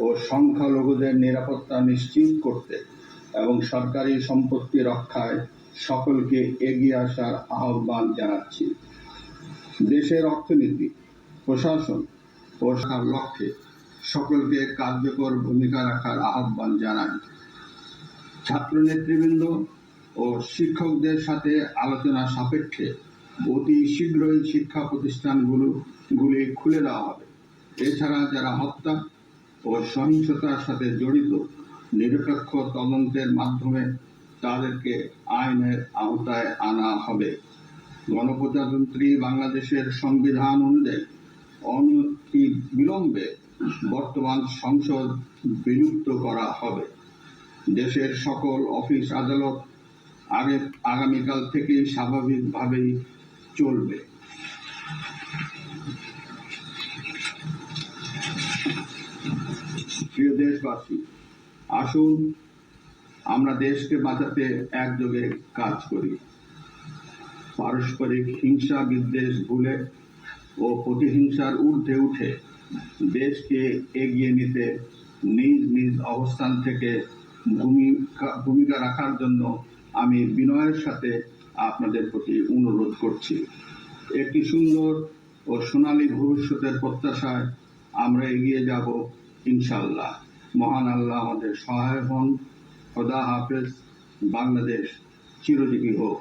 ও সংখ্যালঘুদের নিরাপত্তা নিশ্চিত করতে এবং সরকারি সম্পত্তি রক্ষায় সকলকে এগিয়ে আসার আহ্বান জানাচ্ছি। দেশের অর্থনীতি, প্রশাসন ও লক্ষ্যে সকলকে কার্যকর ভূমিকা রাখার আহ্বান জানান ছাত্র নেতৃবৃন্দ ও শিক্ষকদের সাথে আলোচনা সাপেক্ষে অতি শীঘ্রই শিক্ষা প্রতিষ্ঠানগুলো, গুলি খুলে দেওয়া হবে। এছাড়া যারা হত্যা ও সহিংসতার সাথে জড়িত নিরপেক্ষ তদন্তের মাধ্যমে তাদেরকে আইনের আওতায় আনা হবে। গণপ্রজাতন্ত্রী বাংলাদেশের সংবিধান অনুযায়ী অনতি বিলম্বে বর্তমান সংসদ বিলুপ্ত করা হবে। দেশের সকল অফিস আদালত আগে আগামীকাল থেকেই স্বাভাবিকভাবেই চলবে। প্রিয় দেশবাসী, আসুন আমরা দেশকে বাঁচাতে একযোগে কাজ করি। পারস্পরিক হিংসা বিদ্বেষ ভুলে ও প্রতিহিংসার ঊর্ধ্বে উঠে দেশকে এগিয়ে নিতে নিজ নিজ অবস্থান থেকে ভূমিকা ভূমিকা রাখার জন্য আমি বিনয়ের সাথে আপনাদের প্রতি অনুরোধ করছি। একটি সুন্দর ও সোনালী ভবিষ্যতের প্রত্যাশায় আমরা এগিয়ে যাব ইনশাল্লাহ মহান আল্লাহ আমাদের সহায় হন। খোদা হাফেজ। বাংলাদেশ চিরজীবী হোক।